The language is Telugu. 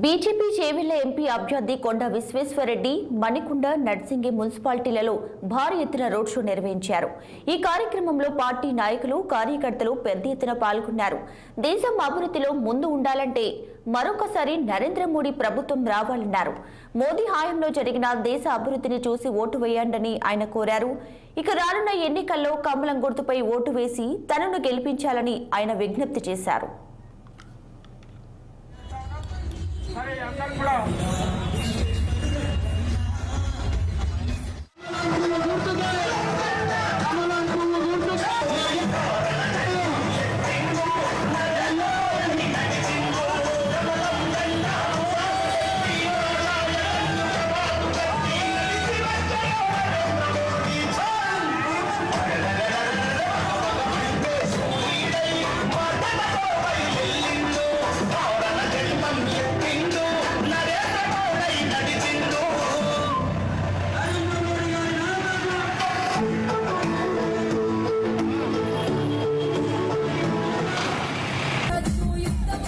బీజేపీ చేవెళ్ళ ఎంపీ అభ్యర్థి కొండ విశ్వేశ్వరరెడ్డి మణికొండ నర్సింగి మున్సిపాలిటీలలో భారీ ఎత్తున రోడ్ షో నిర్వహించారు. ఈ కార్యక్రమంలో పార్టీ నాయకులు కార్యకర్తలు పెద్ద ఎత్తున పాల్గొన్నారు. దేశం అభివృద్ధిలో ముందు ఉండాలంటే మరొకసారి నరేంద్ర మోడీ ప్రభుత్వం రావాలన్నారు. మోదీ హయాంలో జరిగిన దేశ అభివృద్ధిని చూసి ఓటు వేయండని ఆయన కోరారు. ఇక రానున్న ఎన్నికల్లో కమలం గుర్తుపై ఓటు వేసి తనను గెలిపించాలని ఆయన విజ్ఞప్తి చేశారు. block.